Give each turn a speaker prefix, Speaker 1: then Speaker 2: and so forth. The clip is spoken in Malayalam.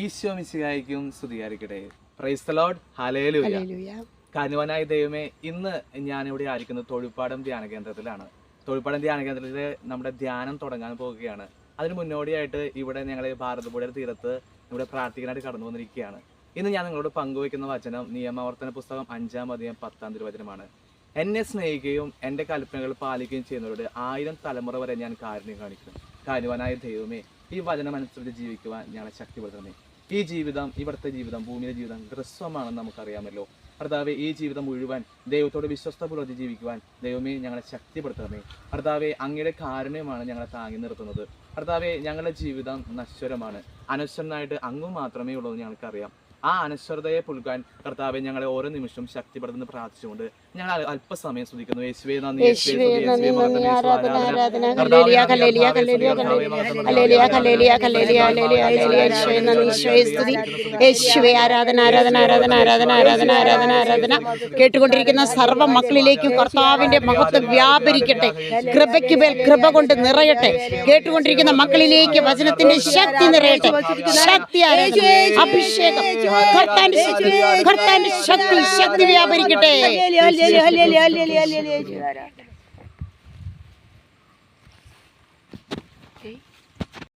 Speaker 1: ഈശോ മിശിഹായിക്കും സ്തുതിയായിരിക്കട്ടെ. Praise the lord hallelujah
Speaker 2: hallelujah.
Speaker 1: കാനുവനായ ദൈവമേ ഇന്ന് ഞാനിവിടെ ആയിരിക്കുന്നത് തൊഴിൽപ്പാടം ധ്യാന കേന്ദ്രത്തിലാണ്. തൊഴിൽപ്പാടം ധ്യാന കേന്ദ്രത്തിൽ നമ്മുടെ ധ്യാനം തുടങ്ങാൻ പോവുകയാണ്. അതിന് മുന്നോടിയായിട്ട് ഇവിടെ ഞങ്ങൾ ഭാരതപ്പുഴയുടെ തീരത്ത് ഇവിടെ പ്രാർത്ഥിക്കാനായിട്ട് കടന്നു വന്നിരിക്കുകയാണ്. ഇന്ന് ഞാൻ നിങ്ങളോട് പങ്കുവയ്ക്കുന്ന വചനം നിയമാവർത്തന പുസ്തകം അഞ്ചാം അധികം പത്താം തിരുവചനമാണ്. എന്നെ സ്നേഹിക്കുകയും എന്റെ കൽപ്പനകൾ പാലിക്കുകയും ചെയ്യുന്നവരോട് ആയിരം തലമുറ വരെ ഞാൻ കാരുണ്യം കാണിക്കും കാനുവാനായ ദൈവമേ ഈ വചനം അനുസരിച്ച് ജീവിക്കുവാൻ ഞങ്ങളെ ശക്തിപ്പെടുത്തണമേ. ഈ ജീവിതം ഇവിടുത്തെ ജീവിതം ഭൂമിയിലെ ജീവിതം ഹ്രസ്വമാണെന്ന് നമുക്കറിയാമല്ലോ. കർത്താവെ ഈ ജീവിതം മുഴുവൻ ദൈവത്തോട് വിശ്വസ്ത പുലർത്തി ജീവിക്കുവാൻ ദൈവമേ ഞങ്ങളെ ശക്തിപ്പെടുത്തണമേ. കർത്താവെ അങ്ങയുടെ കാരുണ്യമാണ് ഞങ്ങളെ താങ്ങി നിർത്തുന്നത്. കർത്താവെ ഞങ്ങളുടെ ജീവിതം നശ്വരമാണ്. അനശ്വരനായിട്ട് അങ്ങ് മാത്രമേ ഉള്ളൂ എന്ന് ഞങ്ങൾക്കറിയാം. ആ അനശ്വരതയെ പുൽകാൻ കർത്താവെ ഞങ്ങളെ ഓരോ നിമിഷം ശക്തിപ്പെടുത്തുന്ന പ്രാർത്ഥിച്ചുകൊണ്ട് ഞങ്ങൾ അല്പസമയം ശ്രദ്ധിക്കുന്നു യേശുവേ നന്ദി
Speaker 2: യേശുവേ
Speaker 1: യേശുവേ
Speaker 2: നന്ദി, നന്ദി, ആരാധന, ആരാധന, ഹല്ലേലൂയ,
Speaker 1: നന്ദി,
Speaker 2: ഹല്ലേലൂയ,
Speaker 1: കർത്താവേ,
Speaker 2: ഹല്ലേലൂയ,
Speaker 1: സ്തുതി,
Speaker 2: hallelujah, hallelujah, hallelujah, hallelujah, hallelujah, യേശുവേ നന്ദി, യേശുവേ സ്തുതി. യേശുവേ ആരാധന ആരാധന ആരാധന ആരാധന ആരാധന ആരാധന ആരാധന കേട്ടുകൊണ്ടിരിക്കുന്ന സർവ മക്കളിലേക്കും കർത്താവിന്റെ മഹത്വം വ്യാപരിക്കട്ടെ കൃപയ്ക്ക് മേൽ കൃപ കൊണ്ട് നിറയട്ടെ കേട്ടുകൊണ്ടിരിക്കുന്ന മക്കളിലേക്ക് വചനത്തിന്റെ ശക്തി നിറയട്ടെ ശക്തി അഭിഷേകം കർത്താന്റെ ശക്തി കർത്താന്റെ ശക്തി ശക്തി